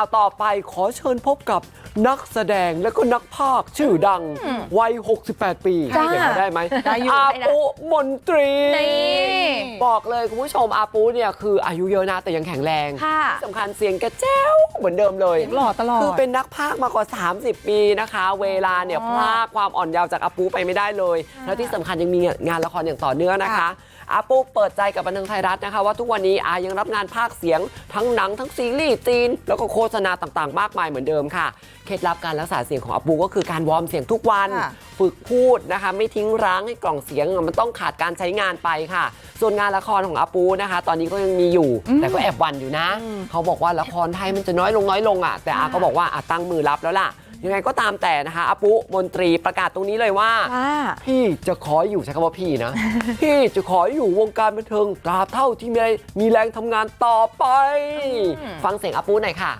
าวต่อไปขอเชิญพบกับนักแสดงและก็นักพากย์ชื่อดัง วัย 68 ปีจ้าเห็นเขาได้ไหมได้อยู่อาปุมนตรี นี่บอกเลยคุณผู้ชมอาปูเนี่ยคืออายุเยอะนะแต่ยังแข็งแรงค่ะที่สำคัญเสียงแกแจ้วเหมือนเดิมเลยหล่อตลอดคือเป็นนักพากย์มากว่า 30 ปีนะคะ เวลาเนี่ยพลากความอ่อนเยาว์จากอาปูไปไม่ได้เลย แล้วที่สำคัญยังมีงานละครอย่างต่อเนื่องนะคะ อาปูเปิดใจกับบันเทิงไทยรัฐนะคะ ว่าทุกวันนี้อายังรับงานพากย์เสียง ทั้งหนังทั้งซีรีส์จีน แล้วก็โฆษณาต่างๆ มากมายเหมือนเดิมค่ะ เคล็ดลับการรักษาเสียงของอาปูก็คือการวอร์มเสียงทุกวันค่ะฝึกพูดนะคะ ไม่ทิ้งร้างให้กล่องเสียงมันต้องขาดการใช้งานไปค่ะ ส่วนงานละครของอาปูนะคะ ตอนนี้ก็ยังมีอยู่ แต่ก็แอบหวันอยู่นะ เขาบอกว่าละครไทยมันจะน้อยลงน้อยลงอะแต่อาก็บอกว่าอาตั้งมือรับแล้วล่ะยังไงก็ตามแต่นะคะอาปุมนตรีประกาศตรงนี้เลยว่าว่าพี่จะขออยู่ใช้คำว่าพี่นะ พี่จะขออยู่วงการบันเทิงตราบเท่าที่มีมีแรงทำงานต่อไป ฟังเสียงอาปูหน่อยค่ะ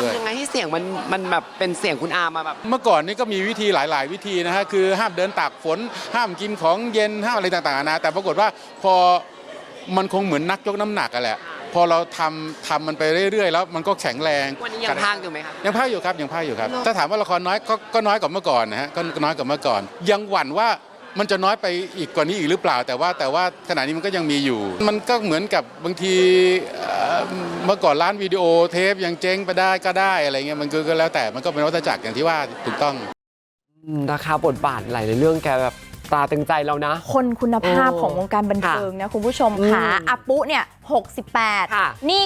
ด้วยทำยังไงให้เสียงมันมันแบบเป็นเสียงคุณอามาแบบเมื่อก่อนนี่ก็มีวิธีหลาย ๆ วิธีนะฮะคือห้ามเดินตากฝน ห้ามกินของเย็นห้ามอะไรต่างๆนานะแต่ปรากฏว่าพอมันคงเหมือนนักยกน้ำหนักอะแหละพอเราทำทำมันไปเรื่อย ๆ แล้วมันก็แข็งแรงวันนี้ยังพากอยู่ไหมคะ ยังพากอยู่ครับยังพากอยู่ครับ ถ้าถามว่าละครน้อยก็ก็น้อยกว่าเมื่อก่อนนะฮะก็ก็น้อยกว่าเมื่อก่อน ยังหวั่นว่า มันจะน้อยไปอีกกว่านี้อีกหรือเปล่า แต่ว่าแต่ว่าขณะนี้มันก็ยังมีอยู่ มันก็เหมือนกับบางทีเอ่อเมื่อก่อนร้านวิดีโอเทปยังเจ๊งไปได้ก็ได้อะไรเงี้ยมันก็ก็แล้วแต่มันก็เป็นวัฏจักรอย่างที่ว่าถูกต้องอืมนะคะบทบาทหลายๆเรื่องแกแบบตราตึงใจเรานะ คนคุณภาพโอ้ของวงการบันเทิงนะคุณผู้ชมค่ะอืมอาปุเนี่ย 68ค่ะนี่